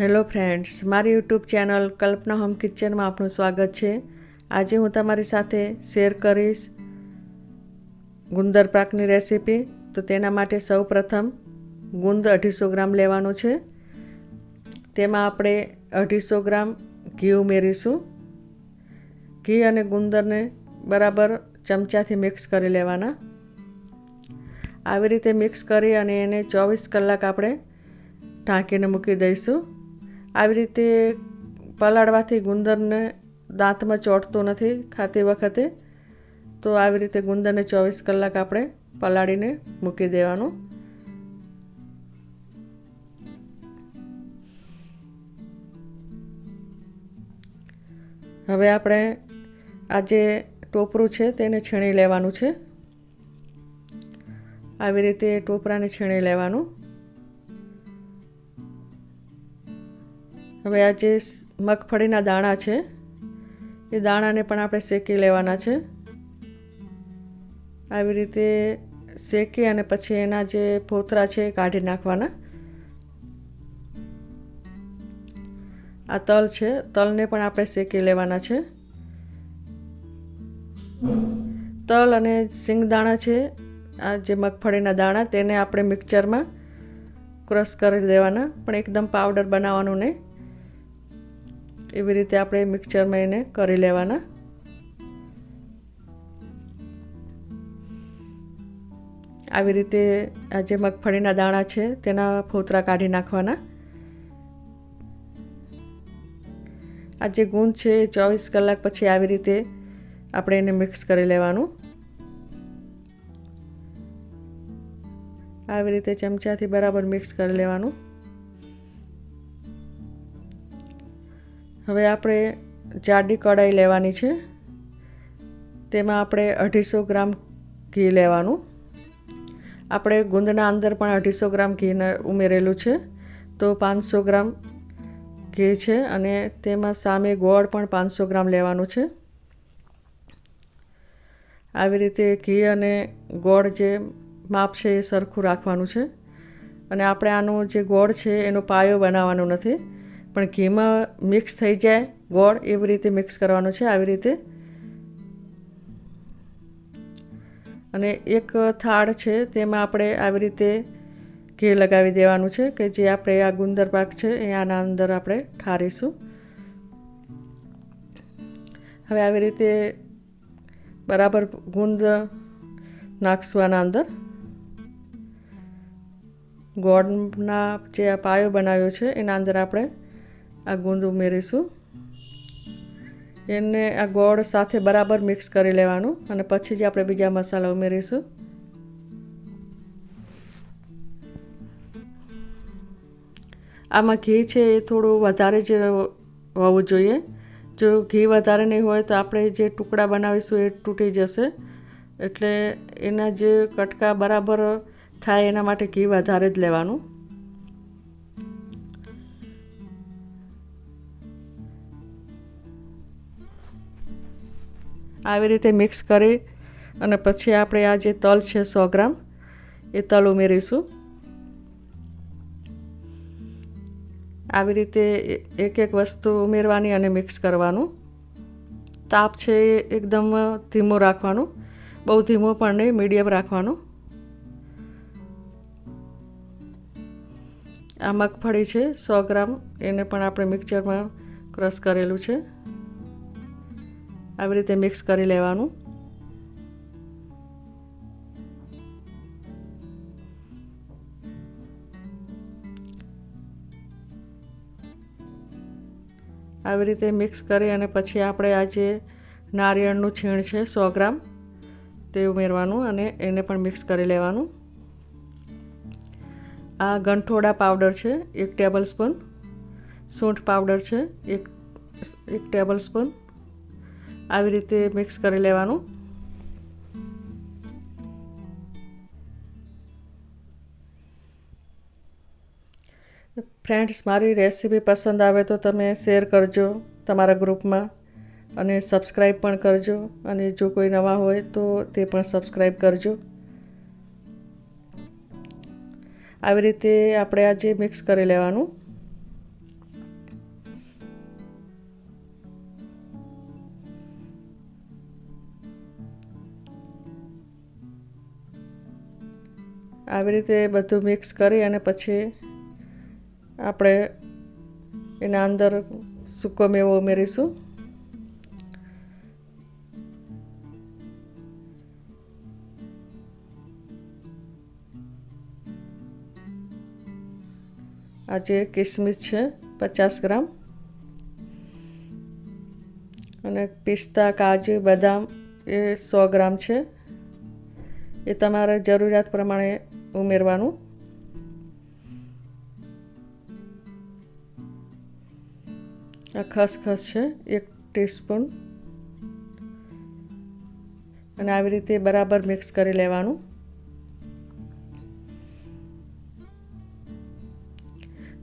Hello friends, મારી YouTube channel Kalpana home કિચનમાં આપનું સ્વાગત છે. આજે હું તમારી સાથે શેર કરીશ ગુંદર પાકની રેસીપી. તો તેના માટે સૌ પ્રથમ ગુંદ અઢીસો ગ્રામ લેવાનું છે. તેમાં આપણે અઢીસો ગ્રામ ઘી ઉમેરીશું. ઘી અને ગુંદરને બરાબર ચમચાથી મિક્સ કરી લેવાના. આવી રીતે મિક્સ કરી અને એને ચોવીસ કલાક આપણે ઢાંકીને મૂકી દઈશું. આવી રીતે પલાળવાથી ગુંદરને દાંતમાં ચોંટતો નથી ખાતી વખતે, તો આવી રીતે ગુંદરને ચોવીસ કલાક આપણે પલાળીને મૂકી દેવાનું. હવે આપણે આ જે ટોપરું છે તેને છીણી લેવાનું છે. આવી રીતે ટોપરાને છીણી લેવાનું. હવે આ જે મગફળીના દાણા છે, એ દાણાને પણ આપણે શેકી લેવાના છે. આવી રીતે શેકી અને પછી એના જે ફોતરા છે એ કાઢી નાખવાના. આ તલ છે, તલને પણ આપણે શેકી લેવાના છે. તલ અને સિંગદાણા છે, આ જે મગફળીના દાણા, તેને આપણે મિક્સરમાં ક્રશ કરી દેવાના, પણ એકદમ પાવડર બનાવવાનું નહીં. એવી રીતે આપણે મિક્સરમાં એને કરી લેવાના. આવી રીતે આ જે મગફળીના દાણા છે તેના ફોતરા કાઢી નાખવાના. આ જે ગુંદ છે એ ચોવીસ કલાક પછી આવી રીતે આપણે એને મિક્સ કરી લેવાનું. આવી રીતે ચમચાથી બરાબર મિક્સ કરી લેવાનું. હવે આપણે જાડી કઢાઈ લેવાની છે. તેમાં આપણે અઢીસો ગ્રામ ઘી લેવાનું. આપણે ગુંદના અંદર પણ અઢીસો ગ્રામ ઘી ઉમેરેલું છે. તો પાંચસો ગ્રામ ઘી છે અને તેમાં સામે ગોળ પણ પાંચસો ગ્રામ લેવાનું છે. આવી રીતે ઘી અને ગોળ જે માપ છે એ સરખું રાખવાનું છે. અને આપણે આનો જે ગોળ છે એનો પાયો બનાવવાનો નથી. પણ ઘીમાં મિક્સ થઈ જાય. ગોળ એવી રીતે મિક્સ કરવાનો છે આવી રીતે. અને એક થાળ છે, તેમાં આપણે આવી રીતે ઘી લગાવી દેવાનું છે કે જે આપણે આ ગુંદર પાક છે એ આના અંદર આપણે ઠારીશું. હવે આવી રીતે બરાબર ગુંદ નાખશું આના અંદર. ગોળના જે આ પાયો બનાવ્યો છે, એના અંદર આપણે આ ગુંદ ઉમેરીશું એને આ ગોળ સાથે બરાબર મિક્સ કરી લેવાનું અને પછી જ આપણે બીજા મસાલા ઉમેરીશું. આમાં ઘી છે એ થોડું વધારે જ હોવું જોઈએ. જો ઘી વધારે નહીં હોય તો આપણે જે ટુકડા બનાવીશું એ તૂટી જશે. એટલે એના જે કટકા બરાબર થાય એના માટે ઘી વધારે જ લેવાનું. આવી રીતે મિક્સ કરી અને પછી આપણે આ જે તલ છે સો ગ્રામ, એ તલ ઉમેરીશું. આવી રીતે એક એક વસ્તુ ઉમેરવાની અને મિક્સ કરવાનું. તાપ છે એ એકદમ ધીમો રાખવાનું. બહુ ધીમો પણ નહીં, મીડિયમ રાખવાનું. આ મગફળી છે, સો ગ્રામ, એને પણ આપણે મિક્સરમાં ક્રશ કરેલું છે. આવી રીતે મિક્સ કરી લેવાનું. આવી રીતે મિક્સ કરી અને પછી આપણે આ જે નારિયેળનું છીણ છે સો ગ્રામ, તે ઉમેરવાનું અને એને પણ મિક્સ કરી લેવાનું. આ ગંઠોડા પાવડર છે, એક ટેબલ સ્પૂન સૂંઠ પાવડર છે, એક એક ટેબલ સ્પૂન આવી રીતે મિક્સ કરી લેવાનું. ફ્રેન્ડ્સ મારી રેસીપી પસંદ આવે તો તમે શેર કરજો તમારા ગ્રુપમાં અને સબસ્ક્રાઈબ પણ કરજો અને જો કોઈ નવા હોય તો તે પણ સબસ્ક્રાઈબ કરજો. આવી રીતે આપણે આજે મિક્સ કરી લેવાનું. આવી રીતે બધું મિક્સ કરી અને પછી આપણે એના અંદર સૂકો મેવો ઉમેરીશું. આજે કિસમિસ છે, પચાસ ગ્રામ. અને પિસ્તા, કાજુ, બદામ એ સો ગ્રામ છે. એ તમારે જરૂરિયાત પ્રમાણે ઉમેરવાનું. આ ખસખસ છે, એક ટીસ્પૂન. અને આવી રીતે બરાબર મિક્સ કરી લેવાનું.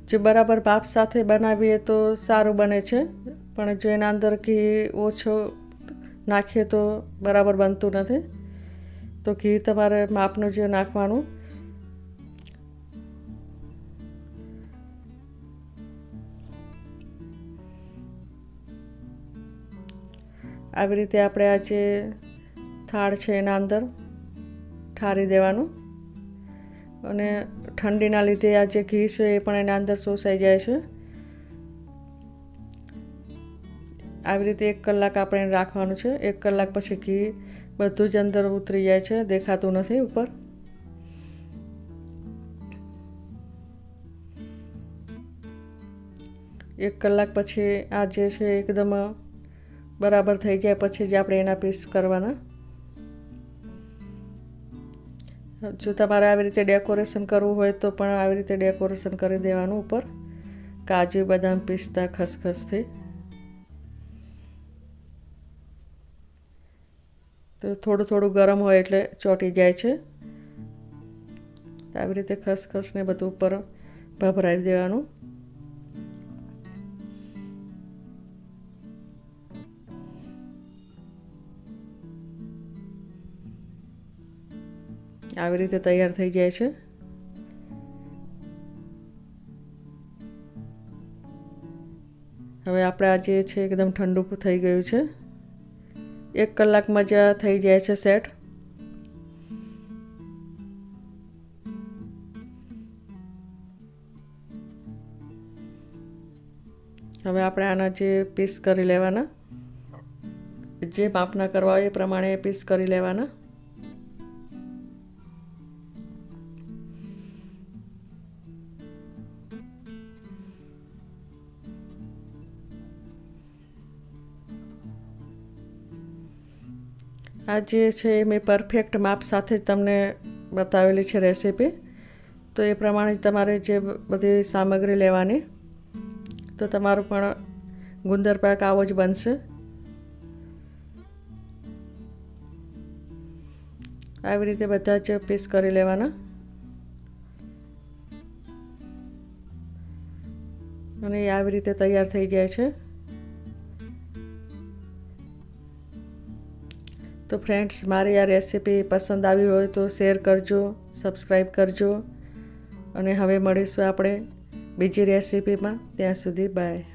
જો બરાબર ભાપ સાથે બનાવીએ તો સારું બને છે, પણ જો એના અંદર ઘી ઓછો નાખીએ તો બરાબર બનતું નથી. તો ઘી તમારે માપનું જે નાખવાનું. આવી રીતે આપણે આ જે થાળ છે એના અંદર ઠારી દેવાનું. અને ઠંડીના લીધે આ જે ઘી છે એ પણ એના અંદર શોષાઈ જાય છે. આવી રીતે એક કલાક આપણે રાખવાનું છે. એક કલાક પછી ઘી બધું જ અંદર ઉતરી જાય છે, દેખાતું નથી ઉપર. એક કલાક પછી આ જે છે એકદમ બરાબર થઈ જાય પછી જ આપણે એના પીસ કરવાના. જો તમારે આવી રીતે ડેકોરેશન કરવું હોય તો પણ આવી રીતે ડેકોરેશન કરી દેવાનું ઉપર. કાજુ, બદામ, પિસ્તા, ખસખસથી. તો થોડું થોડું ગરમ હોય એટલે ચોંટી જાય છે. આવી રીતે ખસખસને બધું ઉપર ભભરાવી દેવાનું. આવી રીતે તૈયાર થઈ જાય છે. હવે આપણે આ જે છે, એકદમ ઠંડુ થઈ ગયું છે. એક કલાકમાં જ થઈ જાય છે સેટ. હવે આપણે આના જે પીસ કરી લેવાના. જે માપના કરવા એ પ્રમાણે પીસ કરી લેવાના. આ જે છે એ મેં પરફેક્ટ માપ સાથે જ તમને બતાવેલી છે રેસીપી તો એ પ્રમાણે તમારે જે બધી સામગ્રી લેવાની, તો તમારું પણ ગુંદર પાક આવો જ બનશે. આવી રીતે બધા જ પીસ કરી લેવાના. અને એ આવી રીતે તૈયાર થઈ જાય છે. તો ફ્રેન્ડ્સ, મારી આ રેસીપી પસંદ આવી હોય તો શેર કરજો સબસ્ક્રાઈબ કરજો. અને હવે મળીશું આપણે બીજી રેસીપીમાં. ત્યાં સુધી બાય.